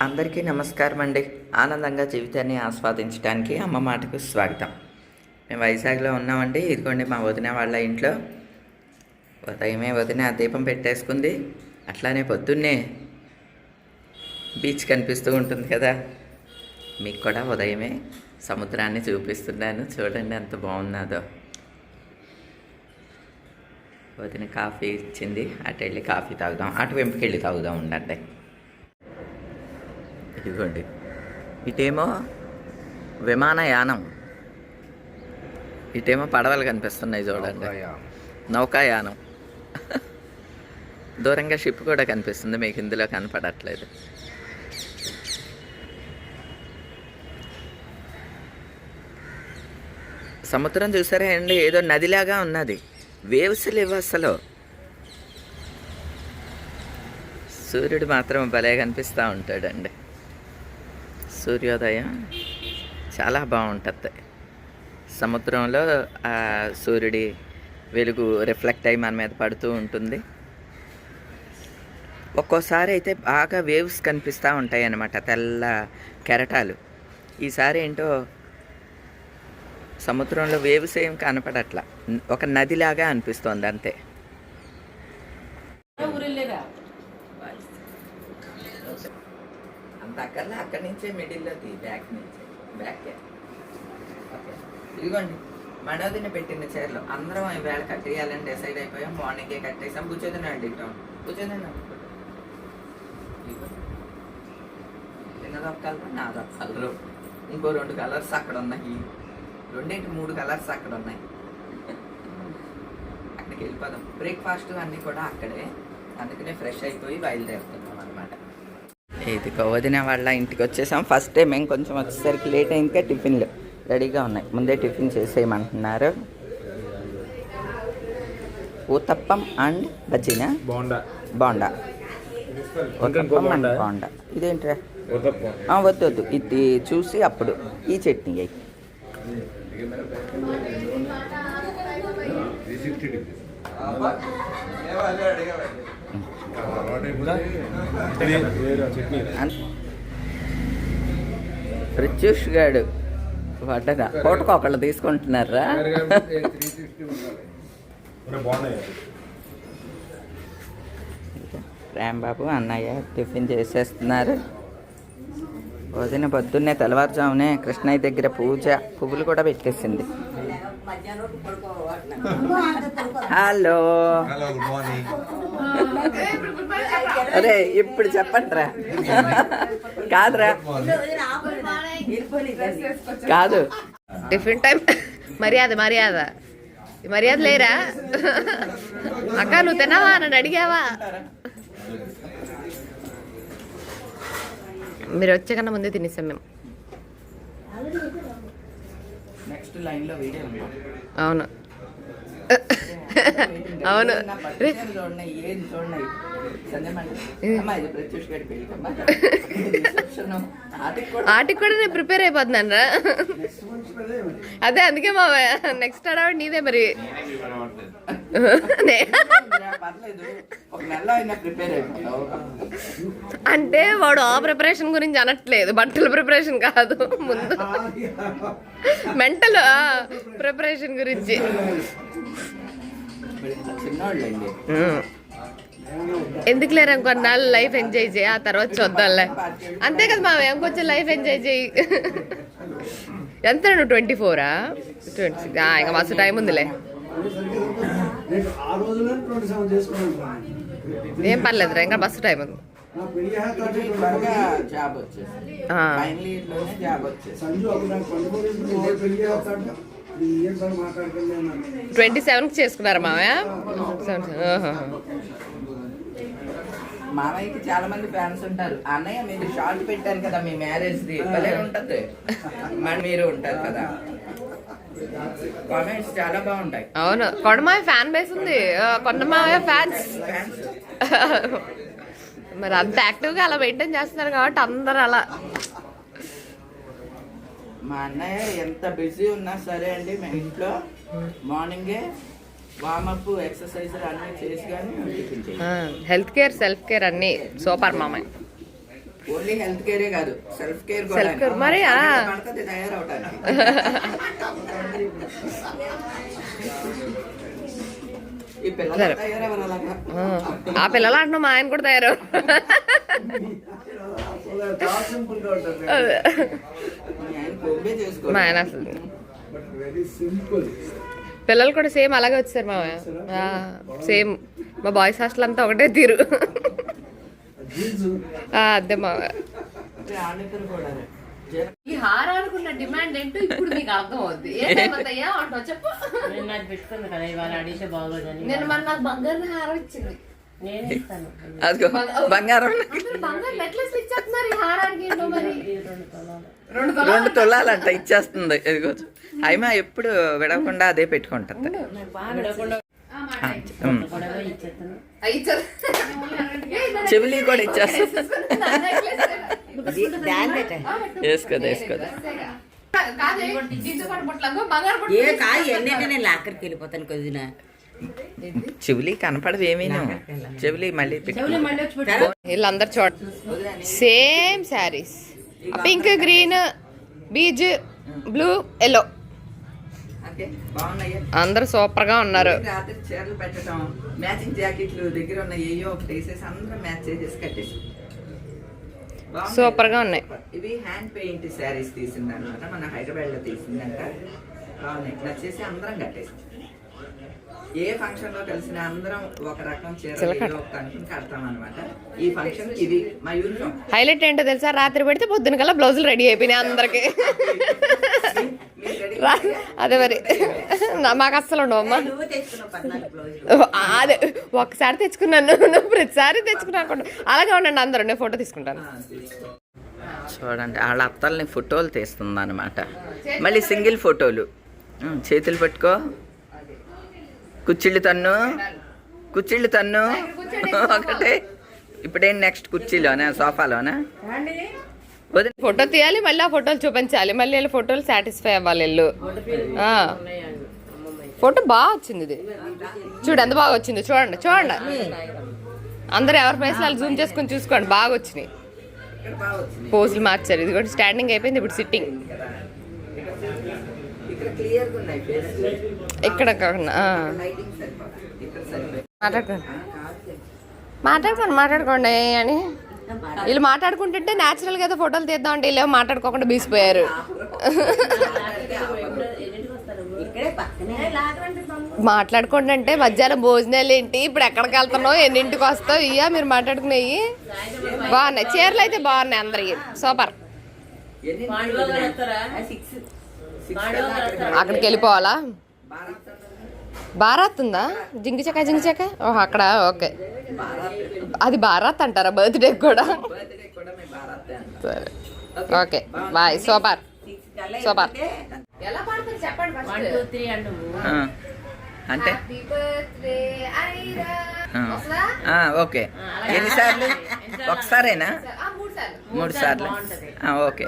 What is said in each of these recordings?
అందరికీ నమస్కారం అండి ఆనందంగా జీవితాన్ని ఆస్వాదించడానికి అమ్మ మాటకు స్వాగతం. మేము వైజాగ్లో ఉన్నామండి. ఇదిగోండి మా వదిన వాళ్ళ ఇంట్లో. ఉదయమే వదిన దీపం పెట్టేసుకుంది. అట్లానే పొద్దున్నే బీచ్ కనిపిస్తూ ఉంటుంది కదా. మీకు కూడా ఉదయమే సముద్రాన్ని చూపిస్తున్నాను. చూడండి ఎంత బాగున్నదో. వదిన కాఫీ ఇచ్చింది. అటు వెళ్ళి కాఫీ తాగుదాం. అటు వెంపుకెళ్ళి తాగుదాం ఉండండి. ఇదిగోండి. ఇటేమో విమానయానం. ఇటేమో పడవలు కనిపిస్తున్నాయి చూడండి. నౌకాయానం. దూరంగా షిప్ కూడా కనిపిస్తుంది మీకు ఇందులో కనపడట్లేదు. సముద్రం చూసారా అండి? ఏదో నదిలాగా ఉన్నది. వేవ్స్ లేవు అసలు. సూర్యుడు మాత్రం భలే కనిపిస్తూ ఉంటాడండి. సూర్యోదయం చాలా బాగుంటుంది. సముద్రంలో ఆ సూర్యుడి వెలుగు రిఫ్లెక్ట్ అయ్యి మన మీద పడుతూ ఉంటుంది. ఒక్కోసారి అయితే బాగా వేవ్స్ కనిపిస్తూ ఉంటాయి అన్నమాట తెల్ల కెరటాలు. ఈసారి ఏంటో సముద్రంలో వేవ్స్ ఏం కనపడట్లా. ఒక నదిలాగా అనిపిస్తోంది అంతే. అంత అక్కడి నుంచే మిడిల్లో తీ బ్యాక్ నుంచి బ్యాక్ ఓకే ఇదిగోండి మనోదిన పెట్టిన చీరలు. అందరం వేళ కట్టేయాలని డిసైడ్ అయిపోయాం. మార్నింగే కట్టేసాం కూర్చోదని అడిగిటాం కూర్చోదండి చిన్నదొక కలర్ నాదొక కలరు ఇంకో రెండు కలర్స్ అక్కడ ఉన్నాయి. రెండేంటి మూడు కలర్స్ అక్కడ ఉన్నాయి. అక్కడికి వెళ్ళిపోదాం. బ్రేక్ఫాస్ట్ అన్నీ కూడా అక్కడే. అందుకనే ఫ్రెష్ అయిపోయి బయలుదేరుతున్నాం ఇది వదిన వాళ్ళ ఇంటికి వచ్చేసాం. ఫస్ట్ టైం మేము కొంచెం వచ్చేసరికి లేట్ అయిందిగా టిఫిన్లు రెడీగా ఉన్నాయి. ముందే టిఫిన్ చేసేయమంటున్నారు. ఊతప్పం అండ్ బజ్జీనా? బాగుండా బాండా. ఇంకో ఊతప్పం అండ్ బోండా? బాండా. ఇదేంట్రా? వద్దు వద్దు. ఇది చూసి అప్పుడు ఈ చట్నీ అయ్యి ప్రత్యూష్ గాడు పడ్డగా కోటకు ఒకళ్ళు తీసుకుంటున్నారా? రాంబాబు అన్నయ్య టిఫిన్ చేసేస్తున్నారు. వదిన పొద్దున్నే తెల్లవారుజామునే కృష్ణయ్య దగ్గర పూజ పువ్వులు కూడా పెట్టేసింది. హలో. Hello good morning. అరే ఇప్పుడు చెప్పండి రా కాదురా. కాదు. టిఫిన్ టైం మర్యాద మర్యాద. మర్యాద లేరా? అక్క నువ్వు తిన్నావా నన్ను అడిగావా? మీరు వచ్చే కన్నా ముందే తినేసాం మేము. నెక్స్ట్ లైన్లో వీడియో ఉంది. అవును. అవును ఆటికి కూడా నేను ప్రిపేర్ అయిపోతున్నాను రా. అదే అందుకే మా నెక్స్ట్ అడవాడు నీదే మరి. అంటే వాడు ఆ ప్రిపరేషన్ గురించి అనట్లేదు. బట్టల ప్రిపరేషన్ కాదు. ముందు. మెంటల్ ప్రిపరేషన్ గురించి. ఉమ్. ఎందుకు లేరు ఇంకొన్నాళ్ళు లైఫ్ ఎంజాయ్ చేయి. ఆ తర్వాత చూద్దాంలే. అంతే కదా మా ఇంకొంచెం లైఫ్ ఎంజాయ్ చేయి. ఎంత నువ్వు? ట్వంటీ ఫోరా ట్వంటీ సిక్స్ ఇంకా మస్తు టైం ఉందిలే. నేను ఆ రోజులో ట్వంటీ సెవెన్ చేసుకున్నాను ఏం పర్లేదురా ఇంకా మస్తు టైం జాబ్ జాబ్ ట్వంటీ సెవెన్కి చేసుకున్నారా మామయ్య ఓహో. మామయ్యకి చాలా మంది ఫ్యాన్స్ ఉంటారు. అన్నయ్య మీరు షార్ట్ పెట్టారు కదా మీ మ్యారేజ్ భలే ఉంటది మరి మీరు ఉంటారు కదా. కామెంట్స్ చాలా బాగుంటాయి. అవును. కొండమాయ ఫ్యాన్ బేస్ ఉంది. కొండమాయ ఫ్యాన్స్ మరి అంత యాక్టివ్గా అలా మెయింటైన్ చేస్తున్నారు కాబట్టి అందరు అలా. మా అన్నయ్య ఎంత బిజీ ఉన్నా సరే అండి మా ఇంట్లో మార్నింగే వామప్ ఎక్సర్సైజ్ అన్నీ చేసి కానీ హెల్త్ కేర్ సెల్ఫ్ కేర్ అన్ని. సూపర్ మామయ్య. ఓన్లీ హెల్త్ కేరే కాదు సెల్ఫ్ కేర్ Self care. మరి, ఆ. పడుతుంది తయారవటానికి. ఆ. పిల్లలు అంటున్నాం మా ఆయన కూడా తయారు మీ ఆయన అసలు. పిల్లలు కూడా సేమ్ అలాగే వచ్చారు మా సేమ్. మా బాయ్స్ హాస్టల్ అంతా ఒకటే తీరు. అదే మా ఆడిద్దరు కూడా ఈ డిమాండ్ ఏంటో ఇప్పుడు మీకు అర్థం అవుద్ది అంటావు చెప్పు. నేను పెట్టుకుంది కదా ఇవాళ అడిగితే బాగోదని. నేను మన నాకు బంగారు హారం ఇచ్చింది. అదిగో బంగారం రెండు తులాలంట ఇచ్చేస్తుంది. ఇదిగో అయిమా ఎప్పుడు విడవకుండా అదే పెట్టుకుంటుంది. చెవిలి కూడా ఇచ్చేస్తుంది వేసుకోదు వేసుకోదు వెళ్ళిపోతాను కొద్దిన. చెవిలి కనపడదు ఏమీ చెవిలి మళ్ళీ పెట్టు వీళ్ళందరు చూడ same saris. Pink green beige blue yellow. అందరూ సూపర్గా ఉన్నారు రాత్రి చీరలు పెట్టడం మ్యాచింగ్ జాకెట్లు దగ్గర ఉన్న ఏయో ఒకటి వేసేసి అందరం మ్యాచ్ చేసేసి కట్టేసి. సూపర్గా ఉన్నాయి. ఇవి హ్యాండ్ పెయింట్ శారీస్ తీసింది అనమాట మన హైదరాబాద్లో తీసిందంట. బాగున్నాయి. నచ్చేసి అందరం కట్టేసి. ఏ ఫంక్షన్లో కలిసిన అందరం ఒక రకం చీర కడతాం అనమాట ఈ ఫంక్షన్ ఇది మా యూనిఫామ్ హైలైట్ ఏంటో తెలుసా? రాత్రి పెడితే పొద్దున కల్లా బ్లౌజులు రెడీ అయిపోయినాయి అందరికి. అదే మరి. మాకు అస్సలు ఉండవు అమ్మా అదే. ఒకసారి తెచ్చుకున్నాను. నువ్వు ప్రతిసారి తెచ్చుకున్నాను అలాగే ఉండండి అందరూ నేను ఫోటో తీసుకుంటాను. చూడండి వాళ్ళ అత్తల్ని ఫోటోలు తీస్తుంది అనమాట మళ్ళీ సింగిల్ ఫోటోలు. చేతులు పట్టుకో. కుచ్చిళ్ళు తన్ను. కుచ్చిళ్ళు తన్ను. ఒకటే. ఇప్పుడేం నెక్స్ట్ కుర్చీలోనా? సోఫాలోనా? వదిన ఫోటో తీయాలి మళ్ళీ ఆ ఫోటోలు చూపించాలి. మళ్ళీ వీళ్ళ ఫోటోలు సాటిస్ఫై అవ్వాలి వీళ్ళు. ఫోటో బాగా వచ్చింది ఇది. చూడు ఎంత బాగా వచ్చింది. చూడండి చూడండి. అందరు ఎవరి ప్లేస్ వాళ్ళు జూమ్ చేసుకొని చూసుకోండి. బాగా వచ్చినాయి. పోజులు మార్చారు. ఇది కూడా స్టాండింగ్ అయిపోయింది. ఇప్పుడు సిట్టింగ్ ఇక్కడ కాకుండా మాట్లాడుకోండి. మాట్లాడుకోండి మాట్లాడుకోండి. అని వీళ్ళు మాట్లాడుకుంటుంటే న్యాచురల్గా ఏదో ఫోటోలు తీద్దాం అంటే వీళ్ళు మాట్లాడుకోకుండా బీసిపోయారు. ఇక్కడే పక్కనే. మాట్లాడుకోండి అంటే మధ్యాహ్నం భోజనాలు ఏంటి? ఇప్పుడు ఎక్కడికి వెళ్తున్నావు? ఎన్నింటికి వస్తావు? ఇయ్యా మీరు మాట్లాడుకునేవి బాగున్నాయి. చీరలు అయితే బాగున్నాయి అందరికి. సూపర్. అక్కడికి వెళ్ళిపోవాలా? బారాత్ ఉందా జింగి చెక్క జింగి చెక్క? ఓహో అక్కడ ఓకే. అది బారాత్ అంటారా? బర్త్డే కూడా? సరే. ఓకే బాయ్ త్రీ అండ్ అంటే ఓకే. ఎన్నిసార్లు? ఒకసారేనా? మూడు సార్లు. ఆ, ఓకే.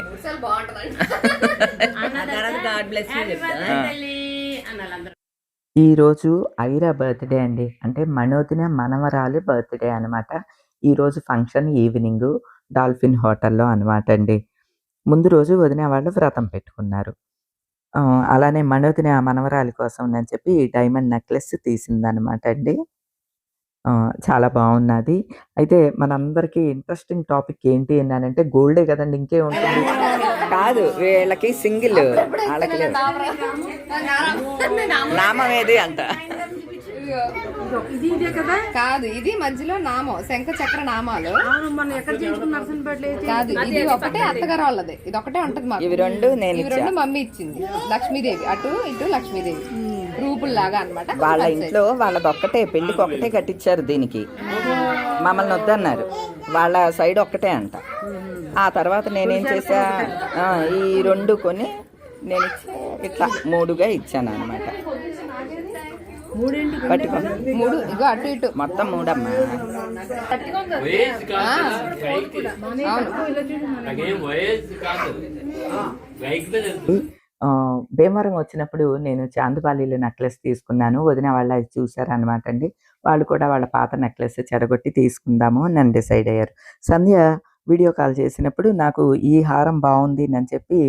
ఈరోజు ఐరా బర్త్డే అండి. అంటే మనోదిన మనవరాలి బర్త్డే అనమాట ఈరోజు ఫంక్షన్ ఈవినింగ్ డాల్ఫిన్ హోటల్లో అనమాట అండి. ముందు రోజు వదిన వాళ్ళు వ్రతం పెట్టుకున్నారు. ఆ, అలానే మనోదిన మనవరాలి కోసం అని చెప్పి డైమండ్ నెక్లెస్ తీసిందనమాట అండి. చాలా బాగున్నది అయితే మనందరికీ ఇంట్రెస్టింగ్ టాపిక్ ఏంటి అని అంటే గోల్డే కదండి ఇంకే ఉంటుంది. కాదు వీళ్ళకి సింగిల్ వాళ్ళకి లేదు. నామం ఏది అంట? కాదు? ఇది మధ్యలో నామం శంఖ చక్ర నామాలు. కాదు ఇది ఒకటే అత్తగారు వాళ్ళది. ఇది ఒకటే ఉంటది మాకు. ఇవి రెండు నేను ఇవి రెండు మమ్మీ ఇచ్చింది. లక్ష్మీదేవి అటు ఇటు లక్ష్మీదేవి. రూపుల్ లాగా అనమాట వాళ్ళ ఇంట్లో వాళ్ళది ఒక్కటే పెళ్ళికి ఒక్కటే కట్టించారు దీనికి. మమ్మల్ని వద్దన్నారు. వాళ్ళ సైడ్ ఒక్కటే అంట. ఆ తర్వాత నేనేం చేసా ఆ, ఈ రెండు కొని నేను ఇచ్చి ఇట్లా మూడుగా ఇచ్చాను అనమాట పట్టుకో. మూడు ఇగో అటు ఇటు. మొత్తం మూడమ్మా. అవును. భీమవరం వచ్చినప్పుడు నేను చాందుబాలీలో నెక్లెస్ తీసుకున్నాను. వదిన వాళ్ళు అది చూసారనమాట అండి. వాళ్ళు కూడా వాళ్ళ పాత నెక్లెస్ చెడగొట్టి తీసుకుందాము అని నన్ను డిసైడ్ అయ్యారు. సంధ్య వీడియో కాల్ చేసినప్పుడు నాకు ఈ హారం బాగుంది అని చెప్పి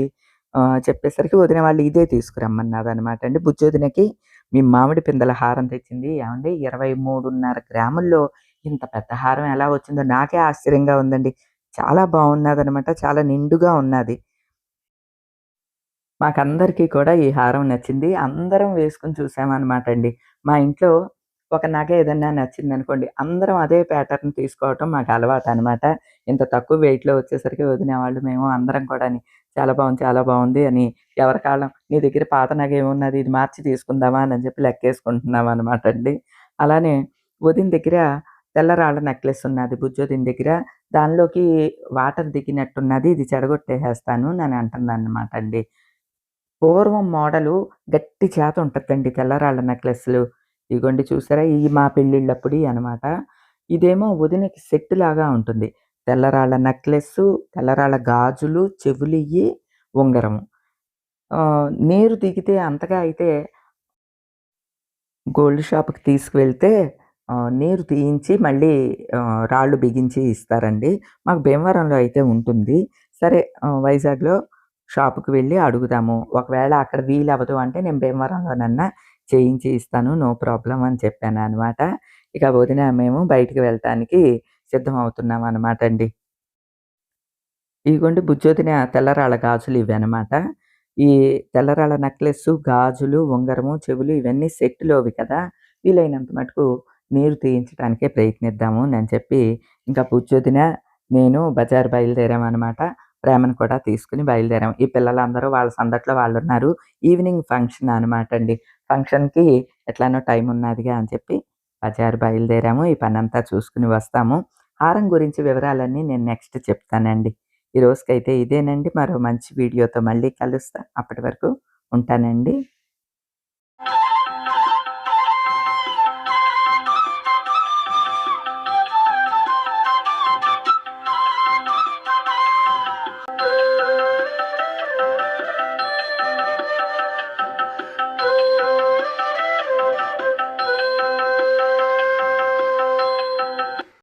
చెప్పేసరికి వదిన వాళ్ళు ఇదే తీసుకురమ్మన్నది అనమాట అండి. బుజ్జోదినకి మీ మామిడి పిందెల హారం తెచ్చింది. ఏమండి? ఇరవై మూడున్నర గ్రాముల్లో ఇంత పెద్ద హారం ఎలా వచ్చిందో నాకే ఆశ్చర్యంగా ఉందండి. చాలా బాగున్నది అనమాట చాలా నిండుగా ఉన్నది. మాకందరికీ కూడా ఈ హారం నచ్చింది. అందరం వేసుకుని చూసామన్నమాట అండి. మా ఇంట్లో ఒక నగ ఏదన్నా నచ్చింది అనుకోండి అందరం అదే ప్యాటర్న్ తీసుకోవటం మాకు అలవాటు అనమాట ఇంత తక్కువ వెయిట్లో వచ్చేసరికి వదిన వాళ్ళు మేము అందరం కూడా చాలా బాగుంది చాలా బాగుంది అని ఎవరి కాలం నీ దగ్గర పాత నగ ఏమున్నది ఇది మార్చి తీసుకుందామా అని చెప్పి లెక్కేసుకుంటున్నాం అనమాట అండి. అలానే వదిన దగ్గర తెల్లరాళ్ళ నెక్లెస్ ఉన్నది బుజ్జోదిన దగ్గర. దానిలోకి వాటర్ దిగినట్టున్నది ఇది చెడగొట్టేసేస్తాను నేను అంటున్నాను అనమాట అండి. పూర్వం మోడలు గట్టి చేత ఉంటుందండి తెల్లరాళ్ళ నెక్లెస్లు. ఇగోండి చూసారా ఈ మా పెళ్ళిళ్ళప్పుడు అనమాట. ఇదేమో వదినకి సెట్ లాగా ఉంటుంది. తెల్లరాళ్ళ నెక్లెస్ తెల్లరాళ్ళ గాజులు చెవులియ్యి ఉంగరము. నీరు దిగితే అంతగా అయితే గోల్డ్ షాప్కి తీసుకువెళ్తే నీరు తీయించి మళ్ళీ రాళ్ళు బిగించి ఇస్తారండి. మాకు భీమవరంలో అయితే ఉంటుంది. సరే వైజాగ్లో షాపుకి వెళ్ళి అడుగుదాము. ఒకవేళ అక్కడ వీలు అవ్వదు అంటే నేను భీమవరంలోనన్నా చేయించి ఇస్తాను నో ప్రాబ్లం అని చెప్పాను అనమాట ఇక వదిన మేము బయటికి వెళ్ళటానికి సిద్ధం అవుతున్నాం అనమాట అండి ఇదిగోండి బుజ్జోదిన తెల్లరాళ్ళ గాజులు ఇవి అనమాట ఈ తెల్లరాళ్ళ నెక్లెస్ గాజులు ఉంగరము చెవులు ఇవన్నీ సెట్లోవి కదా. వీలైనంత మటుకు నీరు తీయించడానికే ప్రయత్నిద్దాము అని చెప్పి ఇంకా బుజ్జోదిన నేను బజార్ బయలుదేరామన్నమాట ప్రేమను కూడా తీసుకుని బయలుదేరాం ఈ పిల్లలందరూ వాళ్ళ సందట్లో వాళ్ళు ఉన్నారు ఈవినింగ్ ఫంక్షన్ అనమాట అండి. ఫంక్షన్కి ఎట్లానో టైం ఉన్నదిగా అని చెప్పి బజారు బయలుదేరాము. ఈ పని అంతా చూసుకుని వస్తాము. హారం గురించి వివరాలన్నీ నేను నెక్స్ట్ చెప్తానండి. ఈ రోజుకైతే ఇదేనండి. మరో మంచి వీడియోతో మళ్ళీ కలుస్తా. అప్పటి వరకు ఉంటానండి.